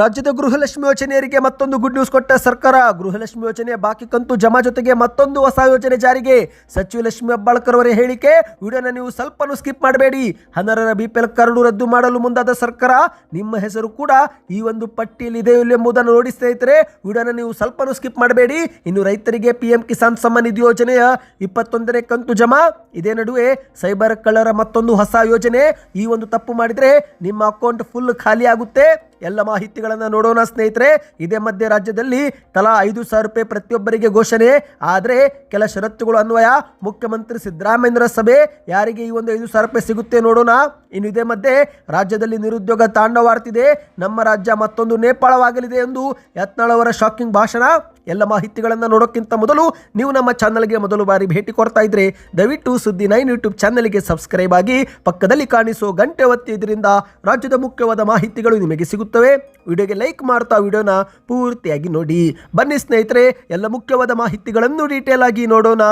ರಾಜ್ಯದ ಗೃಹಲಕ್ಷ್ಮಿ ಯೋಜನೆಯರಿಗೆ ಮತ್ತೊಂದು good news ಕೊಟ್ಟ ಸರ್ಕಾರ. ಗೃಹಲಕ್ಷ್ಮಿ ಯೋಜನೆ ಬಾಕಿ ಕಂತು ಜಮಾ ಜೊತೆಗೆ ಮತ್ತೊಂದು ಹೊಸ ಯೋಜನೆ ಜಾರಿಗೆ. ಸಚಿವ ಲಕ್ಷ್ಮಿ ಹೆಬ್ಬಾಳ್ಕರ್ ಅವರ ಹೇಳಿಕೆ, ವಿಡಿಯೋನ ನೀವು ಸ್ವಲ್ಪನೂ ಸ್ಕಿಪ್ ಮಾಡಬೇಡಿ. ಹನರರ ಬಿಪಿಎಲ್ ಕರಡು ರದ್ದು ಮಾಡಲು ಮುಂದಾದ ಸರ್ಕಾರ, ನಿಮ್ಮ ಹೆಸರು ಕೂಡ ಈ ಒಂದು ಪಟ್ಟಿಯಲ್ಲಿ ಇದೆ ಎಂಬುದನ್ನು ನೋಡಿ ಸ್ನೇಹಿತರೆ, ವಿಡಿಯೋನ ನೀವು ಸ್ವಲ್ಪನೂ ಸ್ಕಿಪ್ ಮಾಡಬೇಡಿ. ಇನ್ನು ರೈತರಿಗೆ ಪಿಎಂ ಕಿಸಾನ್ ಸಮ್ಮಾನ್ ನಿಧಿ ಯೋಜನೆಯ ಇಪ್ಪತ್ತೊಂದನೇ ಕಂತು ಜಮಾ. ಇದೇ ನಡುವೆ ಸೈಬರ್ ಕಳ್ಳರ ಮತ್ತೊಂದು ಹೊಸ ಯೋಜನೆ. ಈ ಒಂದು ತಪ್ಪು ಮಾಡಿದರೆ ನಿಮ್ಮ ಅಕೌಂಟ್ ಫುಲ್ ಖಾಲಿ ಆಗುತ್ತೆ. ಎಲ್ಲ ಮಾಹಿತಿಗಳನ್ನು ನೋಡೋಣ ಸ್ನೇಹಿತರೆ. ಇದೇ ಮಧ್ಯೆ ರಾಜ್ಯದಲ್ಲಿ ತಲಾ ಐದು ಸಾವಿರ ರೂಪಾಯಿ ಪ್ರತಿಯೊಬ್ಬರಿಗೆ ಘೋಷಣೆ. ಆದರೆ ಕೆಲ ಷರತ್ತುಗಳು ಅನ್ವಯ. ಮುಖ್ಯಮಂತ್ರಿ ಸಿದ್ದರಾಮಯ್ಯರ ಸಭೆ. ಯಾರಿಗೆ ಈ ಒಂದು ಐದು ಸಾವಿರ ರೂಪಾಯಿ ಸಿಗುತ್ತೆ ನೋಡೋಣ. ಇನ್ನು ಇದೇ ಮಧ್ಯೆ ರಾಜ್ಯದಲ್ಲಿ ನಿರುದ್ಯೋಗ ತಾಂಡವಾಡ್ತಿದೆ. ನಮ್ಮ ರಾಜ್ಯ ಮತ್ತೊಂದು ನೇಪಾಳವಾಗಲಿದೆ ಎಂದು ಯತ್ನಾಳ್ ಅವರ ಶಾಕಿಂಗ್ ಭಾಷಣ. ಎಲ್ಲ ಮಾಹಿತಿಗಳನ್ನು ನೋಡೋಕ್ಕಿಂತ ಮೊದಲು ನೀವು ನಮ್ಮ ಚಾನಲ್ಗೆ ಮೊದಲು ಬಾರಿ ಭೇಟಿ ಕೊಡ್ತಾ ಇದ್ರೆ, ದಯವಿಟ್ಟು ಸುದ್ದಿ ನೈನ್ ಯೂಟ್ಯೂಬ್ ಚಾನಲ್ಗೆ ಸಬ್ಸ್ಕ್ರೈಬ್ ಆಗಿ ಪಕ್ಕದಲ್ಲಿ ಕಾಣಿಸೋ ಗಂಟೆ ಒತ್ತಿ ಇದರಿಂದ ರಾಜ್ಯದ ಮುಖ್ಯವಾದ ಮಾಹಿತಿಗಳು ನಿಮಗೆ ಸಿಗುತ್ತವೆ. ವಿಡಿಯೋಗೆ ಲೈಕ್ ಮಾಡ್ತಾ ವಿಡಿಯೋನ ಪೂರ್ತಿಯಾಗಿ ನೋಡಿ. ಬನ್ನಿ ಸ್ನೇಹಿತರೆ, ಎಲ್ಲ ಮುಖ್ಯವಾದ ಮಾಹಿತಿಗಳನ್ನು ಡೀಟೇಲ್ ಆಗಿ ನೋಡೋಣ.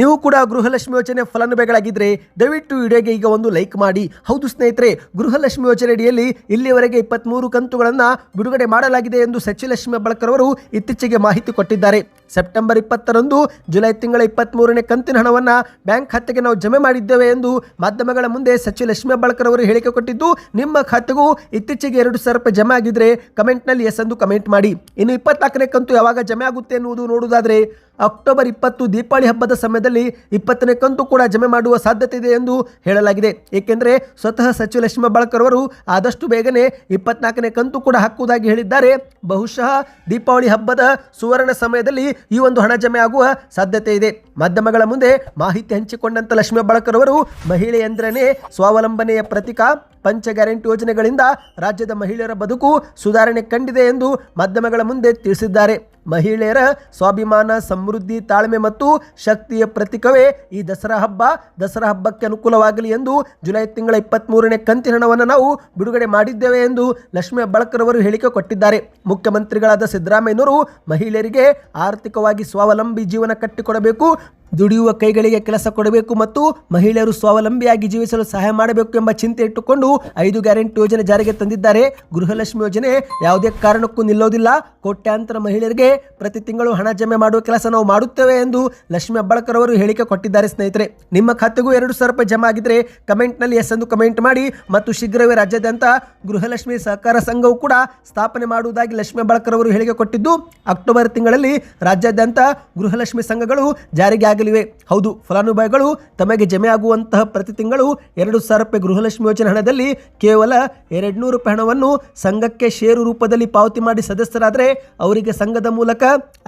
ನೀವು ಕೂಡ ಗೃಹಲಕ್ಷ್ಮಿ ಯೋಜನೆ ಫಲಾನುಭವಿಗಳಾಗಿದ್ದರೆ ದಯವಿಟ್ಟು ವಿಡಿಯೋಗೆ ಈಗ ಒಂದು ಲೈಕ್ ಮಾಡಿ. ಹೌದು ಸ್ನೇಹಿತರೆ, ಗೃಹಲಕ್ಷ್ಮಿ ಯೋಜನೆ ಅಡಿಯಲ್ಲಿ ಇಲ್ಲಿಯವರೆಗೆ ಇಪ್ಪತ್ತ್ಮೂರು ಕಂತುಗಳನ್ನು ಬಿಡುಗಡೆ ಮಾಡಲಾಗಿದೆ ಎಂದು ಸಚಿವ ಲಕ್ಷ್ಮಿ ಹೆಬ್ಬಾಳ್ಕರ್ ಅವರು ಇತ್ತೀಚೆಗೆ ಮಾಹಿತಿ ಕೊಟ್ಟಿದ್ದಾರೆ. ಸೆಪ್ಟೆಂಬರ್ ಇಪ್ಪತ್ತರಂದು ಜುಲೈ ತಿಂಗಳ ಇಪ್ಪತ್ತ್ಮೂರನೇ ಕಂತಿನ ಹಣವನ್ನು ಬ್ಯಾಂಕ್ ಖಾತೆಗೆ ನಾವು ಜಮೆ ಮಾಡಿದ್ದೇವೆ ಎಂದು ಮಾಧ್ಯಮಗಳ ಮುಂದೆ ಸಚಿವ ಲಕ್ಷ್ಮಿ ಹೆಬ್ಬಾಳ್ಕರ್ ಅವರು ಹೇಳಿಕೆ ಕೊಟ್ಟಿದ್ದು, ನಿಮ್ಮ ಖಾತೆಗೂ ಇತ್ತೀಚೆಗೆ ಎರಡು ಸಾವಿರ ರೂಪಾಯಿ ಜಮೆ ಆಗಿದ್ರೆ ಕಮೆಂಟ್ನಲ್ಲಿ ಎಸ್ ಎಂದು ಕಮೆಂಟ್ ಮಾಡಿ. ಇನ್ನು ಇಪ್ಪತ್ನಾಲ್ಕನೇ ಕಂತು ಯಾವಾಗ ಜಮೆ ಆಗುತ್ತೆ ಎನ್ನುವುದು ನೋಡುವುದಾದರೆ ಅಕ್ಟೋಬರ್ ಇಪ್ಪತ್ತು ದೀಪಾವಳಿ ಹಬ್ಬದ ಸಮಯದಲ್ಲಿ ಇಪ್ಪತ್ತನೇ ಕಂತು ಕೂಡ ಜಮೆ ಮಾಡುವ ಸಾಧ್ಯತೆ ಇದೆ ಎಂದು ಹೇಳಲಾಗಿದೆ. ಏಕೆಂದರೆ ಸ್ವತಃ ಸಚಿವ ಲಕ್ಷ್ಮೀ ಬಾಳ್ಕರ್ ಅವರು ಆದಷ್ಟು ಬೇಗನೆ ಇಪ್ಪತ್ನಾಲ್ಕನೇ ಕಂತು ಕೂಡ ಹಾಕುವುದಾಗಿ ಹೇಳಿದ್ದಾರೆ. ಬಹುಶಃ ದೀಪಾವಳಿ ಹಬ್ಬದ ಸುವರ್ಣ ಸಮಯದಲ್ಲಿ ಈ ಒಂದು ಹಣ ಜಮೆ ಆಗುವ ಸಾಧ್ಯತೆ ಇದೆ. ಮಾಧ್ಯಮಗಳ ಮುಂದೆ ಮಾಹಿತಿ ಹಂಚಿಕೊಂಡಂತ ಲಕ್ಷ್ಮೀ ಬಾಳ್ಕರ್ ಅವರು, ಮಹಿಳೆ ಎಂದ್ರೇ ಸ್ವಾವಲಂಬನೆಯ ಪ್ರತೀಕ. ಪಂಚ ಗ್ಯಾರಂಟಿ ಯೋಜನೆಗಳಿಂದ ರಾಜ್ಯದ ಮಹಿಳೆಯರ ಬದುಕು ಸುಧಾರಣೆ ಕಂಡಿದೆ ಎಂದು ಮಾಧ್ಯಮಗಳ ಮುಂದೆ ತಿಳಿಸಿದ್ದಾರೆ. ಮಹಿಳೆಯರ ಸ್ವಾಭಿಮಾನ, ಸಮೃದ್ಧಿ, ತಾಳ್ಮೆ ಮತ್ತು ಶಕ್ತಿಯ ಪ್ರತೀಕವೇ ಈ ದಸರಾ ಹಬ್ಬ. ದಸರಾ ಹಬ್ಬಕ್ಕೆ ಅನುಕೂಲವಾಗಲಿ ಎಂದು ಜುಲೈ ತಿಂಗಳ ಇಪ್ಪತ್ತ್ಮೂರನೇ ಕಂತಿನ ಹಣವನ್ನು ನಾವು ಬಿಡುಗಡೆ ಮಾಡಿದ್ದೇವೆ ಎಂದು ಲಕ್ಷ್ಮೀ ಅವರು ಹೇಳಿಕೆ ಕೊಟ್ಟಿದ್ದಾರೆ. ಮುಖ್ಯಮಂತ್ರಿಗಳಾದ ಸಿದ್ದರಾಮಯ್ಯನವರು ಮಹಿಳೆಯರಿಗೆ ಆರ್ಥಿಕವಾಗಿ ಸ್ವಾವಲಂಬಿ ಜೀವನ ಕಟ್ಟಿಕೊಡಬೇಕು ದುಡಿಯುವ ಕೈಗಳಿಗೆ ಕೆಲಸ ಕೊಡಬೇಕು ಮತ್ತು ಮಹಿಳೆಯರು ಸ್ವಾವಲಂಬಿಯಾಗಿ ಜೀವಿಸಲು ಸಹಾಯ ಮಾಡಬೇಕು ಎಂಬ ಚಿಂತೆ ಇಟ್ಟುಕೊಂಡು ಐದು ಗ್ಯಾರಂಟಿ ಯೋಜನೆ ಜಾರಿಗೆ ತಂದಿದ್ದಾರೆ. ಗೃಹಲಕ್ಷ್ಮಿ ಯೋಜನೆ ಯಾವುದೇ ಕಾರಣಕ್ಕೂ ನಿಲ್ಲೋದಿಲ್ಲ. ಕೋಟ್ಯಾಂತರ ಮಹಿಳೆಯರಿಗೆ ಪ್ರತಿ ತಿಂಗಳು ಹಣ ಜಮೆ ಮಾಡುವ ಕೆಲಸ ನಾವು ಮಾಡುತ್ತೇವೆ ಎಂದು ಲಕ್ಷ್ಮಿ ಅಬ್ಬಳಕರ್ ಅವರು ಹೇಳಿಕೆ ಕೊಟ್ಟಿದ್ದಾರೆ ಸ್ನೇಹಿತರೆ. ನಿಮ್ಮ ಖಾತೆಗೂ ಎರಡು ಸಾವಿರ ರೂಪಾಯಿ ಜಮಾ ಆಗಿದ್ರೆ ಕಮೆಂಟ್ನಲ್ಲಿ ಎಸ್ ಎಂದು ಕಮೆಂಟ್ ಮಾಡಿ ಮತ್ತು ಶೀಘ್ರವೇ ರಾಜ್ಯಾದ್ಯಂತ ಗೃಹಲಕ್ಷ್ಮಿ ಸಹಕಾರ ಸಂಘವು ಕೂಡ ಸ್ಥಾಪನೆ ಮಾಡುವುದಾಗಿ ಲಕ್ಷ್ಮಿ ಅಬ್ಬಳಕರ್ ಅವರು ಹೇಳಿಕೆ ಕೊಟ್ಟಿದ್ದು. ಅಕ್ಟೋಬರ್ ತಿಂಗಳಲ್ಲಿ ರಾಜ್ಯಾದ್ಯಂತ ಗೃಹಲಕ್ಷ್ಮಿ ಸಂಘಗಳು ಜಾರಿಗೆ ಆಗಲಿವೆ. ಹೌದು, ಫಲಾನುಭವಿಗಳು ತಮಗೆ ಜಮೆ ಆಗುವಂತಹ ಪ್ರತಿ ತಿಂಗಳು ಎರಡು ಸಾವಿರ ರೂಪಾಯಿ ಗೃಹಲಕ್ಷ್ಮಿ ಯೋಜನೆ ಹಣದಲ್ಲಿ ಕೇವಲ ಎರಡು ನೂರು ರೂಪಾಯಿ ಹಣವನ್ನು ಸಂಘಕ್ಕೆ ಷೇರು ರೂಪದಲ್ಲಿ ಪಾವತಿ ಮಾಡಿ ಸದಸ್ಯರಾದರೆ ಅವರಿಗೆ ಸಂಘದ ಮೂಲಕ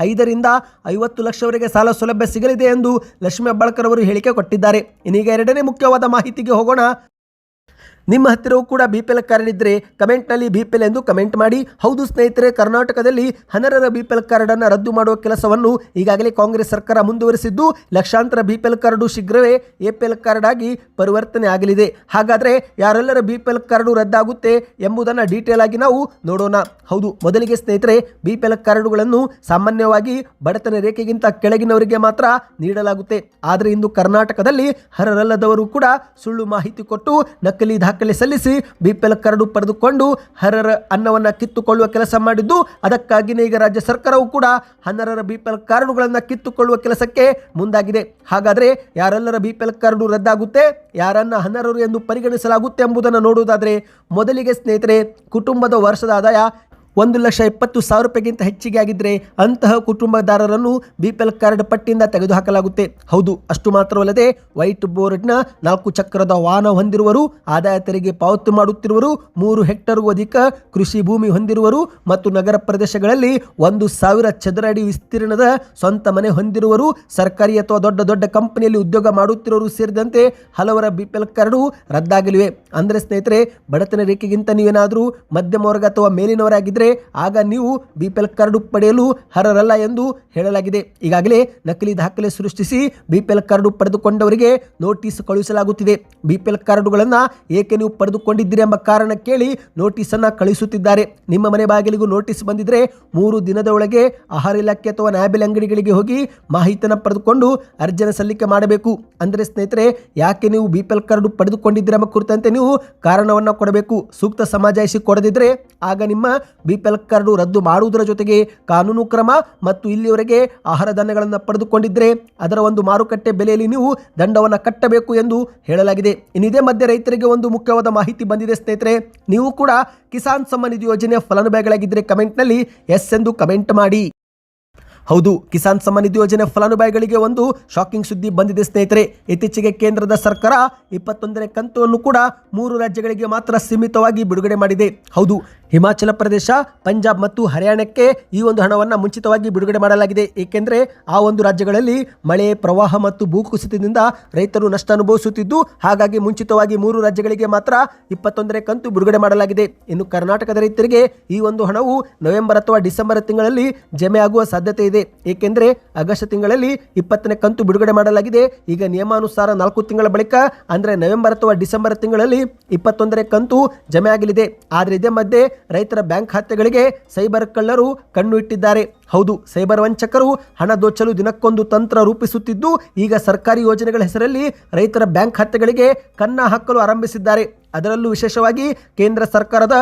ಐದರಿಂದ ಐವತ್ತು ಲಕ್ಷವರೆಗೆ ಸಾಲ ಸೌಲಭ್ಯ ಸಿಗಲಿದೆ ಎಂದು ಲಕ್ಷ್ಮೀ ಹೆಬ್ಬಾಳ್ಕರ್ ಅವರು ಹೇಳಿಕೆ ಕೊಟ್ಟಿದ್ದಾರೆ. ಇನ್ನೀಗ ಎರಡನೇ ಮುಖ್ಯವಾದ ಮಾಹಿತಿಗೆ ಹೋಗೋಣ. ನಿಮ್ಮ ಹತ್ತಿರವೂ ಕೂಡ ಬಿ ಪಿ ಎಲ್ ಕಾರ್ಡ್ ಇದ್ದರೆ ಕಮೆಂಟ್ನಲ್ಲಿ ಬಿ ಪಿ ಎಲ್ ಎಂದು ಕಮೆಂಟ್ ಮಾಡಿ. ಹೌದು ಸ್ನೇಹಿತರೆ, ಕರ್ನಾಟಕದಲ್ಲಿ ಹನರರ ಬಿ ಪಿ ಎಲ್ ಕಾರ್ಡನ್ನು ರದ್ದು ಮಾಡುವ ಕೆಲಸವನ್ನು ಈಗಾಗಲೇ ಕಾಂಗ್ರೆಸ್ ಸರ್ಕಾರ ಮುಂದುವರಿಸಿದ್ದು, ಲಕ್ಷಾಂತರ ಬಿ ಪಿ ಎಲ್ ಕಾರ್ಡು ಶೀಘ್ರವೇ ಎ ಪಿ ಎಲ್ ಕಾರ್ಡ್ ಆಗಿ ಪರಿವರ್ತನೆ ಆಗಲಿದೆ. ಹಾಗಾದರೆ ಯಾರೆಲ್ಲರ ಬಿ ಪಿ ಎಲ್ ಕಾರ್ಡು ರದ್ದಾಗುತ್ತೆ ಎಂಬುದನ್ನು ಡೀಟೇಲ್ ಆಗಿ ನಾವು ನೋಡೋಣ. ಹೌದು, ಮೊದಲಿಗೆ ಸ್ನೇಹಿತರೆ ಬಿ ಪಿ ಎಲ್ ಕಾರ್ಡುಗಳನ್ನು ಸಾಮಾನ್ಯವಾಗಿ ಬಡತನ ರೇಖೆಗಿಂತ ಕೆಳಗಿನವರಿಗೆ ಮಾತ್ರ ನೀಡಲಾಗುತ್ತೆ. ಆದರೆ ಇಂದು ಕರ್ನಾಟಕದಲ್ಲಿ ಹರರಲ್ಲದವರು ಕೂಡ ಸುಳ್ಳು ಮಾಹಿತಿ ಕೊಟ್ಟು ನಕಲಿ ಸಲ್ಲಿಸಿ ಬಿ ಪಿ ಎಲ್ ಕಾರ್ಡು ಪಡೆದುಕೊಂಡು ಹರರ ಅನ್ನವನ್ನು ಕಿತ್ತುಕೊಳ್ಳುವ ಕೆಲಸ ಮಾಡಿದ್ದು ಅದಕ್ಕಾಗಿಯೇ ಈಗ ರಾಜ್ಯ ಸರ್ಕಾರವು ಕೂಡ ಹನ್ನರರ ಬಿ ಪಿ ಎಲ್ ಕಾರ್ಡುಗಳನ್ನು ಕಿತ್ತುಕೊಳ್ಳುವ ಕೆಲಸಕ್ಕೆ ಮುಂದಾಗಿದೆ. ಹಾಗಾದರೆ ಯಾರೆಲ್ಲರ ಬಿ ಪಿ ಎಲ್ ಕಾರ್ಡು ರದ್ದಾಗುತ್ತೆ, ಯಾರನ್ನ ಹನ್ನರರು ಎಂದು ಪರಿಗಣಿಸಲಾಗುತ್ತೆ ಎಂಬುದನ್ನು ನೋಡುವುದಾದರೆ, ಮೊದಲಿಗೆ ಸ್ನೇಹಿತರೆ, ಕುಟುಂಬದ ವರ್ಷದ ಆದಾಯ ಒಂದು ಲಕ್ಷ ಇಪ್ಪತ್ತು ಸಾವಿರ ರೂಪಾಯಿಗಿಂತ ಹೆಚ್ಚಿಗೆ ಆಗಿದ್ದರೆ ಅಂತಹ ಕುಟುಂಬದಾರರನ್ನು ಬಿ ಪಿ ಎಲ್ ಕಾರ್ಡ್ ಪಟ್ಟಿಯಿಂದ ತೆಗೆದುಹಾಕಲಾಗುತ್ತೆ. ಹೌದು, ಅಷ್ಟು ಮಾತ್ರವಲ್ಲದೆ ವೈಟ್ ಬೋರ್ಡ್ನ ನಾಲ್ಕು ಚಕ್ರದ ವಾಹನ ಹೊಂದಿರುವರು, ಆದಾಯ ತೆರಿಗೆ ಪಾವತಿ ಮಾಡುತ್ತಿರುವರು, ಮೂರು ಹೆಕ್ಟರ್ಗೂ ಅಧಿಕ ಕೃಷಿ ಭೂಮಿ ಹೊಂದಿರುವರು ಮತ್ತು ನಗರ ಪ್ರದೇಶಗಳಲ್ಲಿ ಒಂದು ಸಾವಿರ ಚದರ ಅಡಿ ವಿಸ್ತೀರ್ಣದ ಸ್ವಂತ ಮನೆ ಹೊಂದಿರುವರು. ಸರ್ಕಾರಿ ಅಥವಾ ದೊಡ್ಡ ದೊಡ್ಡ ಕಂಪನಿಯಲ್ಲಿ ಉದ್ಯೋಗ ಮಾಡುತ್ತಿರುವರು ಸೇರಿದಂತೆ ಹಲವರ ಬಿ ಪಿ ಕಾರ್ಡು ರದ್ದಾಗಲಿವೆ. ಅಂದರೆ ಸ್ನೇಹಿತರೆ, ಬಡತನ ರೇಖೆಗಿಂತ ನೀವೇನಾದರೂ ಮಧ್ಯಮ ವರ್ಗ ಅಥವಾ ಮೇಲಿನವರಾಗಿದ್ದರೆ ಆಗ ನೀವು ಬಿ ಪಿ ಎಲ್ ಕಾರ್ಡು ಪಡೆಯಲು ಅರ್ಹರಲ್ಲ ಎಂದು ಹೇಳಲಾಗಿದೆ. ಈಗಾಗಲೇ ನಕಲಿ ದಾಖಲೆ ಸೃಷ್ಟಿಸಿ ಬಿ ಪಿ ಎಲ್ ಕಾರ್ಡು ಪಡೆದುಕೊಂಡವರಿಗೆ ನೋಟಿಸ್ ಕಳುಹಿಸಲಾಗುತ್ತಿದೆ. ಬಿ ಪಿ ಎಲ್ ಕಾರ್ಡುಗಳನ್ನು ಏಕೆ ನೀವು ಪಡೆದುಕೊಂಡಿದ್ದೀರಿ ಎಂಬ ಕಾರಣ ಕೇಳಿ ನೋಟಿಸನ್ನು ಕಳುಹಿಸುತ್ತಿದ್ದಾರೆ. ನಿಮ್ಮ ಮನೆ ಬಾಗಿಲಿಗೂ ನೋಟಿಸ್ ಬಂದಿದ್ರೆ ಮೂರು ದಿನದ ಒಳಗೆ ಆಹಾರ ಇಲಾಖೆ ಅಥವಾ ನ್ಯಾಯಬೆಲೆ ಅಂಗಡಿಗಳಿಗೆ ಹೋಗಿ ಮಾಹಿತಿಯನ್ನು ಪಡೆದುಕೊಂಡು ಅರ್ಜಿಯನ್ನು ಸಲ್ಲಿಕೆ ಮಾಡಬೇಕು. ಅಂದರೆ ಸ್ನೇಹಿತರೆ, ಯಾಕೆ ನೀವು ಬಿ ಪಿ ಎಲ್ ಕಾರ್ಡು ಪಡೆದುಕೊಂಡಿದ್ದೀರ ಎಂಬ ಕುರಿತಂತೆ ನೀವು ಕಾರಣವನ್ನು ಕೊಡಬೇಕು. ಸೂಕ್ತ ಸಮಾಜಾಯಿಸಿ ಕೊಡದಿದ್ದರೆ ಆಗ ನಿಮ್ಮ ಬಿ ಪಿ ಕಾರ್ಡು ರದ್ದು ಮಾಡುವುದರ ಜೊತೆಗೆ ಕಾನೂನು ಕ್ರಮ ಮತ್ತು ಇಲ್ಲಿಯವರೆಗೆ ಆಹಾರ ಧಾನ್ಯಗಳನ್ನು ಪಡೆದುಕೊಂಡಿದ್ದರೆ ಅದರ ಒಂದು ಮಾರುಕಟ್ಟೆ ಬೆಲೆಯಲ್ಲಿ ನೀವು ದಂಡವನ್ನು ಕಟ್ಟಬೇಕು ಎಂದು ಹೇಳಲಾಗಿದೆ. ಇನ್ನಿದೇ ಮಧ್ಯೆ ರೈತರಿಗೆ ಒಂದು ಮುಖ್ಯವಾದ ಮಾಹಿತಿ ಬಂದಿದೆ ಸ್ನೇಹಿತರೆ. ನೀವು ಕೂಡ ಕಿಸಾನ್ ಸಮ್ಮಾನ್ ನಿಧಿ ಯೋಜನೆಯ ಫಲಾನುಭವಿಗಳಾಗಿದ್ದರೆ ಕಮೆಂಟ್ನಲ್ಲಿ ಎಸ್ ಎಂದು ಕಮೆಂಟ್ ಮಾಡಿ. ಹೌದು, ಕಿಸಾನ್ ಸಮ್ಮಾನ್ ನಿಧಿ ಯೋಜನೆ ಫಲಾನುಭವಿಗಳಿಗೆ ಒಂದು ಶಾಕಿಂಗ್ ಸುದ್ದಿ ಬಂದಿದೆ ಸ್ನೇಹಿತರೆ. ಇತ್ತೀಚೆಗೆ ಕೇಂದ್ರದ ಸರ್ಕಾರ ಇಪ್ಪತ್ತೊಂದನೇ ಕಂತುವನ್ನು ಕೂಡ ಮೂರು ರಾಜ್ಯಗಳಿಗೆ ಮಾತ್ರ ಸೀಮಿತವಾಗಿ ಬಿಡುಗಡೆ ಮಾಡಿದೆ. ಹೌದು ಹಿಮಾಚಲ ಪ್ರದೇಶ, ಪಂಜಾಬ್ ಮತ್ತು ಹರಿಯಾಣಕ್ಕೆ ಈ ಒಂದು ಹಣವನ್ನು ಮುಂಚಿತವಾಗಿ ಬಿಡುಗಡೆ ಮಾಡಲಾಗಿದೆ. ಏಕೆಂದರೆ ಆ ಒಂದು ರಾಜ್ಯಗಳಲ್ಲಿ ಮಳೆ, ಪ್ರವಾಹ ಮತ್ತು ಭೂಕುಸಿತದಿಂದ ರೈತರು ನಷ್ಟ ಅನುಭವಿಸುತ್ತಿದ್ದು, ಹಾಗಾಗಿ ಮುಂಚಿತವಾಗಿ ಮೂರು ರಾಜ್ಯಗಳಿಗೆ ಮಾತ್ರ ಇಪ್ಪತ್ತೊಂದರ ಕಂತು ಬಿಡುಗಡೆ ಮಾಡಲಾಗಿದೆ. ಇನ್ನು ಕರ್ನಾಟಕದ ರೈತರಿಗೆ ಈ ಒಂದು ಹಣವು ನವೆಂಬರ್ ಅಥವಾ ಡಿಸೆಂಬರ್ ತಿಂಗಳಲ್ಲಿ ಜಮೆ ಆಗುವ ಸಾಧ್ಯತೆ ಇದೆ. ಏಕೆಂದರೆ ಆಗಸ್ಟ್ ತಿಂಗಳಲ್ಲಿ ಇಪ್ಪತ್ತನೇ ಕಂತು ಬಿಡುಗಡೆ ಮಾಡಲಾಗಿದೆ. ಈಗ ನಿಯಮಾನುಸಾರ ನಾಲ್ಕು ತಿಂಗಳ ಬಳಿಕ, ಅಂದರೆ ನವೆಂಬರ್ ಅಥವಾ ಡಿಸೆಂಬರ್ ತಿಂಗಳಲ್ಲಿ ಇಪ್ಪತ್ತೊಂದನೇ ಕಂತು ಜಮೆ ಆಗಲಿದೆ. ಆದರೆ ಇದೇ ಮಧ್ಯೆ ರೈತರ ಬ್ಯಾಂಕ್ ಖಾತೆಗಳಿಗೆ ಸೈಬರ್ ಕಳ್ಳರು ಕಣ್ಣು ಇಟ್ಟಿದ್ದಾರೆ. ಹೌದು, ಸೈಬರ್ ವಂಚಕರು ಹಣ ದೋಚಲು ದಿನಕ್ಕೊಂದು ತಂತ್ರ ರೂಪಿಸುತ್ತಿದ್ದು, ಈಗ ಸರ್ಕಾರಿ ಯೋಜನೆಗಳ ಹೆಸರಲ್ಲಿ ರೈತರ ಬ್ಯಾಂಕ್ ಖಾತೆಗಳಿಗೆ ಕನ್ನ ಹಾಕಲು ಆರಂಭಿಸಿದ್ದಾರೆ. ಅದರಲ್ಲೂ ವಿಶೇಷವಾಗಿ ಕೇಂದ್ರ ಸರ್ಕಾರದ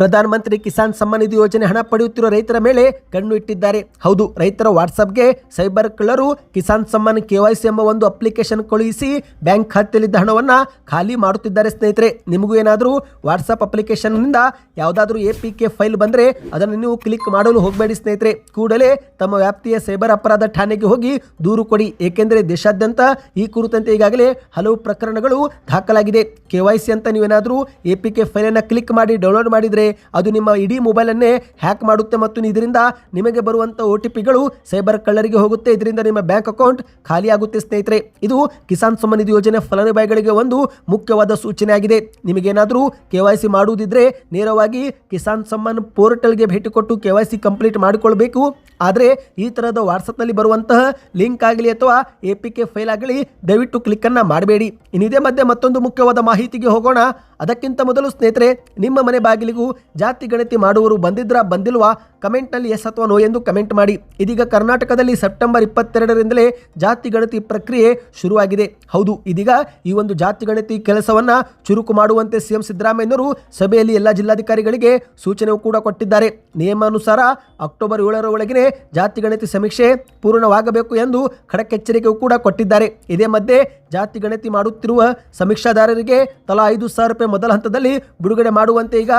ಪ್ರಧಾನಮಂತ್ರಿ ಕಿಸಾನ್ ಸಮ್ಮಾನ್ ನಿಧಿ ಯೋಜನೆ ಹಣ ಪಡೆಯುತ್ತಿರುವ ರೈತರ ಮೇಲೆ ಕಣ್ಣು ಇಟ್ಟಿದ್ದಾರೆ. ಹೌದು, ರೈತರ ವಾಟ್ಸಪ್ಗೆ ಸೈಬರ್ ಕಳ್ಳರು ಕಿಸಾನ್ ಸಮ್ಮಾನ್ ಕೆವೈಸಿ ಎಂಬ ಒಂದು ಅಪ್ಲಿಕೇಶನ್ ಕಳುಹಿಸಿ ಬ್ಯಾಂಕ್ ಖಾತೆಯಲ್ಲಿದ್ದ ಹಣವನ್ನು ಖಾಲಿ ಮಾಡುತ್ತಿದ್ದಾರೆ ಸ್ನೇಹಿತರೆ. ನಿಮಗೂ ಏನಾದರೂ ವಾಟ್ಸಪ್ ಅಪ್ಲಿಕೇಶನ್ನಿಂದ ಯಾವುದಾದ್ರೂ ಎ ಪಿ ಕೆ ಫೈಲ್ ಬಂದರೆ ಅದನ್ನು ನೀವು ಕ್ಲಿಕ್ ಮಾಡಲು ಹೋಗಬೇಡಿ ಸ್ನೇಹಿತರೆ. ಕೂಡಲೇ ತಮ್ಮ ವ್ಯಾಪ್ತಿಯ ಸೈಬರ್ ಅಪರಾಧ ಠಾಣೆಗೆ ಹೋಗಿ ದೂರು ಕೊಡಿ. ಏಕೆಂದರೆ ದೇಶಾದ್ಯಂತ ಈ ಕುರಿತಂತೆ ಈಗಾಗಲೇ ಹಲವು ಪ್ರಕರಣಗಳು ದಾಖಲಾಗಿದೆ. ಕೆ ಅಂತ ನೀವೇನಾದರೂ ಎ ಪಿ ಕೆ ಫೈಲನ್ನು ಕ್ಲಿಕ್ ಮಾಡಿ ಡೌನ್ಲೋಡ್ ಮಾಡಿದರೆ ಅದು ನಿಮ್ಮ ಇಡೀ ಮೊಬೈಲನ್ನೇ ಹ್ಯಾಕ್ ಮಾಡುತ್ತೆ ಮತ್ತು ಇದರಿಂದ ನಿಮಗೆ ಬರುವಂಥ ಒ ಟಿ ಪಿಗಳು ಸೈಬರ್ ಕಳ್ಳರಿಗೆ ಹೋಗುತ್ತೆ. ಇದರಿಂದ ನಿಮ್ಮ ಬ್ಯಾಂಕ್ ಅಕೌಂಟ್ ಖಾಲಿಯಾಗುತ್ತೆ ಸ್ನೇಹಿತರೆ. ಇದು ಕಿಸಾನ್ ಸಮ್ಮಾನ್ ನಿಧಿ ಯೋಜನೆ ಫಲಾನುಭವಿಗಳಿಗೆ ಒಂದು ಮುಖ್ಯವಾದ ಸೂಚನೆ ಆಗಿದೆ ನಿಮಗೇನಾದರೂ ಕೆ ವೈ ಸಿ ಮಾಡುವುದಿದ್ರೆ ನೇರವಾಗಿ ಕಿಸಾನ್ ಸಮ್ಮಾನ್ ಪೋರ್ಟಲ್ಗೆ ಭೇಟಿ ಕೊಟ್ಟು ಕೆ ವೈ ಸಿ ಕಂಪ್ಲೀಟ್ ಮಾಡಿಕೊಳ್ಬೇಕು. ಆದರೆ ಈ ಥರದ ವಾಟ್ಸಪ್ನಲ್ಲಿ ಬರುವಂತಹ ಲಿಂಕ್ ಆಗಲಿ ಅಥವಾ ಎ ಪಿ ಕೆ ಫೈಲ್ ಆಗಲಿ ದಯವಿಟ್ಟು ಕ್ಲಿಕ್ಕನ್ನು ಮಾಡಬೇಡಿ. ಇನ್ನಿದೇ ಮಧ್ಯೆ ಮತ್ತೊಂದು ಮುಖ್ಯವಾದ ಮಾಹಿತಿಗೆ ಹೋಗೋಣ. ಅದಕ್ಕಿಂತ ಮೊದಲು ಸ್ನೇಹಿತರೆ, ನಿಮ್ಮ ಮನೆ ಬಾಗಿಲಿಗೂ ಜಾತಿ ಗಣತಿ ಮಾಡುವರು ಬಂದಿದ್ರ ಬಂದಿಲ್ವಾ? ಕಮೆಂಟ್ನಲ್ಲಿ ಎಸ್ ಅಥವಾ ನೋ ಎಂದು ಕಮೆಂಟ್ ಮಾಡಿ. ಇದೀಗ ಕರ್ನಾಟಕದಲ್ಲಿ ಸೆಪ್ಟೆಂಬರ್ ಇಪ್ಪತ್ತೆರಡರಿಂದಲೇ ಜಾತಿ ಗಣತಿ ಪ್ರಕ್ರಿಯೆ ಶುರುವಾಗಿದೆ. ಹೌದು, ಇದೀಗ ಈ ಒಂದು ಜಾತಿ ಗಣತಿ ಕೆಲಸವನ್ನು ಚುರುಕು ಮಾಡುವಂತೆ ಸಿಎಂ ಸಿದ್ದರಾಮಯ್ಯನವರು ಸಭೆಯಲ್ಲಿ ಎಲ್ಲ ಜಿಲ್ಲಾಧಿಕಾರಿಗಳಿಗೆ ಸೂಚನೆ ಕೂಡ ಕೊಟ್ಟಿದ್ದಾರೆ. ನಿಯಮಾನುಸಾರ ಅಕ್ಟೋಬರ್ ಏಳರ ಒಳಗಿನ ಜಾತಿ ಗಣತಿ ಸಮೀಕ್ಷೆ ಪೂರ್ಣವಾಗಬೇಕು ಎಂದು ಖಡಕ್ ಎಚ್ಚರಿಕೆಯೂ ಕೂಡ ಕೊಟ್ಟಿದ್ದಾರೆ. ಇದೇ ಮಧ್ಯೆ ಜಾತಿ ಗಣತಿ ಮಾಡುತ್ತಿರುವ ಸಮೀಕ್ಷಾದಾರರಿಗೆ ತಲಾ ಐದು ಸಾವಿರ ರೂಪಾಯಿ ಮೊದಲ ಹಂತದಲ್ಲಿ ಬಿಡುಗಡೆ ಮಾಡುವಂತೆ ಈಗ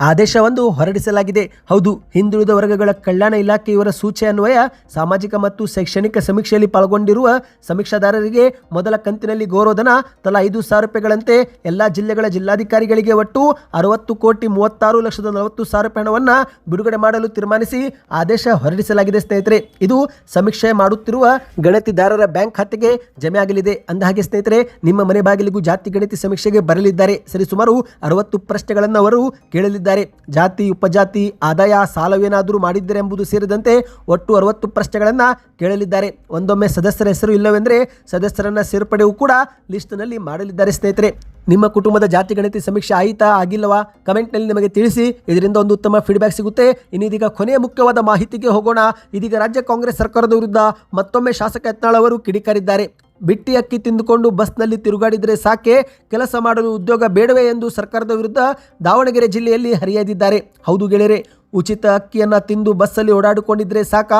ಆದೇಶವೊಂದು ಹೊರಡಿಸಲಾಗಿದೆ. ಹೌದು, ಹಿಂದುಳಿದ ವರ್ಗಗಳ ಕಲ್ಯಾಣ ಇಲಾಖೆಯವರ ಸೂಚನೆ ಅನ್ವಯ, ಸಾಮಾಜಿಕ ಮತ್ತು ಶೈಕ್ಷಣಿಕ ಸಮೀಕ್ಷೆಯಲ್ಲಿ ಪಾಲ್ಗೊಂಡಿರುವ ಸಮೀಕ್ಷಾದಾರರಿಗೆ ಮೊದಲ ಕಂತಿನಲ್ಲಿ ಗೌರವಧನ, ತಲಾ ಐದು ಸಾವಿರ ರೂಪಾಯಿಗಳಂತೆ ಎಲ್ಲ ಜಿಲ್ಲೆಗಳ ಜಿಲ್ಲಾಧಿಕಾರಿಗಳಿಗೆ ಒಟ್ಟು ಅರವತ್ತು ಕೋಟಿ ಮೂವತ್ತಾರು ಲಕ್ಷದ ನಲವತ್ತು ಸಾವಿರ ರೂಪಾಯಿ ಹಣವನ್ನು ಬಿಡುಗಡೆ ಮಾಡಲು ತೀರ್ಮಾನಿಸಿ ಆದೇಶ ಹೊರಡಿಸಲಾಗಿದೆ ಸ್ನೇಹಿತರೆ. ಇದು ಸಮೀಕ್ಷೆ ಮಾಡುತ್ತಿರುವ ಗಣತಿದಾರರ ಬ್ಯಾಂಕ್ ಖಾತೆಗೆ ಜಮೆ ಆಗಲಿದೆ. ಅಂದಹಾಗೆ ಸ್ನೇಹಿತರೆ, ನಿಮ್ಮ ಮನೆ ಬಾಗಿಲಿಗೂ ಜಾತಿ ಗಣತಿ ಸಮೀಕ್ಷೆಗೆ ಬರಲಿದ್ದಾರೆ. ಸರಿಸುಮಾರು ಅರವತ್ತು ಪ್ರಶ್ನೆಗಳನ್ನು ಅವರು ಕೇಳಲಿದ್ದಾರೆ. ಜಾತಿ, ಉಪಜಾತಿ, ಆದಾಯ, ಸಾಲವೇನಾದರೂ ಮಾಡಿದ್ದರೆ ಎಂಬುದು ಸೇರಿದಂತೆ ಒಟ್ಟು ಅರವತ್ತು ಪ್ರಶ್ನೆಗಳನ್ನು ಕೇಳಲಿದ್ದಾರೆ. ಒಂದೊಮ್ಮೆ ಸದಸ್ಯರ ಹೆಸರು ಇಲ್ಲವೆಂದರೆ ಸದಸ್ಯರನ್ನ ಸೇರ್ಪಡೆಯೂ ಕೂಡ ಲಿಸ್ಟ್ನಲ್ಲಿ ಮಾಡಲಿದ್ದಾರೆ ಸ್ನೇಹಿತರೆ. ನಿಮ್ಮ ಕುಟುಂಬದ ಜಾತಿ, ಗಣತಿ, ಸಮೀಕ್ಷೆ ಆಯಿತಾ, ಆಗಿಲ್ಲವಾ? ಕಮೆಂಟ್ನಲ್ಲಿ ನಿಮಗೆ ತಿಳಿಸಿ. ಇದರಿಂದ ಒಂದು ಉತ್ತಮ ಫೀಡ್ಬ್ಯಾಕ್ ಸಿಗುತ್ತೆ. ಇನ್ನೀಗ ಕೊನೆಯ ಮುಖ್ಯವಾದ ಮಾಹಿತಿಗೆ ಹೋಗೋಣ. ಇದೀಗ ರಾಜ್ಯ ಕಾಂಗ್ರೆಸ್ ಸರ್ಕಾರದ ವಿರುದ್ಧ ಮತ್ತೊಮ್ಮೆ ಶಾಸಕ ಯತ್ನಾಳ್ ಅವರು ಕಿಡಿಕಾರಿದ್ದಾರೆ. ಬಿಟ್ಟಿ ಅಕ್ಕಿ ತಿಂದುಕೊಂಡು ಬಸ್ನಲ್ಲಿ ತಿರುಗಾಡಿದರೆ ಸಾಕೆ ಕೆಲಸ ಮಾಡಲು ಉದ್ಯೋಗ ಬೇಡವೇ ಎಂದು ಸರ್ಕಾರದ ವಿರುದ್ಧ ದಾವಣಗೆರೆ ಜಿಲ್ಲೆಯಲ್ಲಿ ಹರಿಯದಿದ್ದಾರೆ. ಹೌದು ಗೆಳೆಯರೆ ಉಚಿತ ಅಕ್ಕಿಯನ್ನು ತಿಂದು ಬಸ್ಸಲ್ಲಿ ಓಡಾಡಿಕೊಂಡಿದ್ರೆ ಸಾಕ?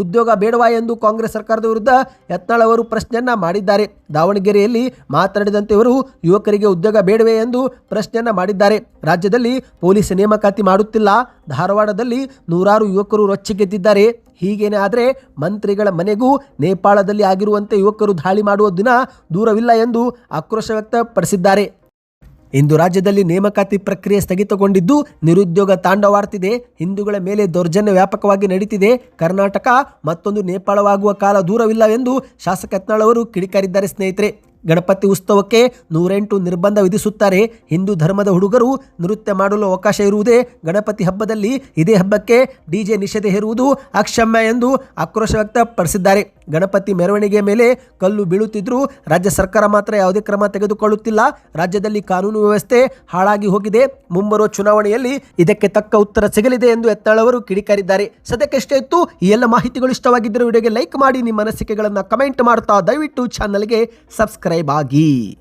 ಉದ್ಯೋಗ ಬೇಡವಾ ಎಂದು ಕಾಂಗ್ರೆಸ್ ಸರ್ಕಾರದ ವಿರುದ್ಧ ಯತ್ನಾಳ್ ಅವರು ಪ್ರಶ್ನೆಯನ್ನ ಮಾಡಿದ್ದಾರೆ. ದಾವಣಗೆರೆಯಲ್ಲಿ ಮಾತನಾಡಿದಂತೆ ಇವರು, ಯುವಕರಿಗೆ ಉದ್ಯೋಗ ಬೇಡವೇ ಎಂದು ಪ್ರಶ್ನೆಯನ್ನ ಮಾಡಿದ್ದಾರೆ. ರಾಜ್ಯದಲ್ಲಿ ಪೊಲೀಸ್ ನೇಮಕಾತಿ ಮಾಡುತ್ತಿಲ್ಲ. ಧಾರವಾಡದಲ್ಲಿ ನೂರಾರು ಯುವಕರು ರೊಚ್ಚಿಗೆದ್ದಿದ್ದಾರೆ. ಹೀಗೇನೆ ಆದರೆ ಮಂತ್ರಿಗಳ ಮನೆಗೂ ನೇಪಾಳದಲ್ಲಿ ಆಗಿರುವಂತೆ ಯುವಕರು ದಾಳಿ ಮಾಡುವ ದಿನ ದೂರವಿಲ್ಲ ಎಂದು ಆಕ್ರೋಶ ವ್ಯಕ್ತಪಡಿಸಿದ್ದಾರೆ. ಇಂದು ರಾಜ್ಯದಲ್ಲಿ ನೇಮಕಾತಿ ಪ್ರಕ್ರಿಯೆ ಸ್ಥಗಿತಗೊಂಡಿದ್ದು ನಿರುದ್ಯೋಗ ತಾಂಡವಾಡ್ತಿದೆ. ಹಿಂದೂಗಳ ಮೇಲೆ ದೌರ್ಜನ್ಯ ವ್ಯಾಪಕವಾಗಿ ನಡೀತಿದೆ. ಕರ್ನಾಟಕ ಮತ್ತೊಂದು ನೇಪಾಳವಾಗುವ ಕಾಲ ದೂರವಿಲ್ಲ ಎಂದು ಶಾಸಕ ಯತ್ನಾಳ್ ಅವರು ಕಿಡಿಕಾರಿದ್ದಾರೆ ಸ್ನೇಹಿತರೆ. ಗಣಪತಿ ಉತ್ಸವಕ್ಕೆ ನೂರೆಂಟು ನಿರ್ಬಂಧ ವಿಧಿಸುತ್ತಾರೆ. ಹಿಂದೂ ಧರ್ಮದ ಹುಡುಗರು ನೃತ್ಯ ಮಾಡಲು ಅವಕಾಶ ಇರುವುದೇ ಗಣಪತಿ ಹಬ್ಬದಲ್ಲಿ ಇದೇ ಹಬ್ಬಕ್ಕೆ ಡಿಜೆ ನಿಷೇಧ ಹೇರುವುದು ಅಕ್ಷಮ್ಯ ಎಂದು ಆಕ್ರೋಶ ವ್ಯಕ್ತಪಡಿಸಿದ್ದಾರೆ. ಗಣಪತಿ ಮೆರವಣಿಗೆ ಮೇಲೆ ಕಲ್ಲು ಬೀಳುತ್ತಿದ್ದರೂ ರಾಜ್ಯ ಸರ್ಕಾರ ಮಾತ್ರ ಯಾವುದೇ ಕ್ರಮ ತೆಗೆದುಕೊಳ್ಳುತ್ತಿಲ್ಲ. ರಾಜ್ಯದಲ್ಲಿ ಕಾನೂನು ವ್ಯವಸ್ಥೆ ಹಾಳಾಗಿ ಹೋಗಿದೆ. ಮುಂಬರುವ ಚುನಾವಣೆಯಲ್ಲಿ ಇದಕ್ಕೆ ತಕ್ಕ ಉತ್ತರ ಸಿಗಲಿದೆ ಎಂದು ಎತ್ತಾಳವರು ಕಿಡಿಕಾರಿದ್ದಾರೆ. ಸದ್ಯಕ್ಕೆ ಇತ್ತು, ಈ ಎಲ್ಲ ಮಾಹಿತಿಗಳು ಇಷ್ಟವಾಗಿದ್ದರೆ ವಿಡಿಯೋಗೆ ಲೈಕ್ ಮಾಡಿ, ನಿಮ್ಮ ಅನಿಸಿಕೆಗಳನ್ನು ಕಮೆಂಟ್ ಮಾಡ್ತಾ ದಯವಿಟ್ಟು ಚಾನಲ್ಗೆ ಸಬ್ಸ್ಕ್ರೈಬ್ ಆಗಿ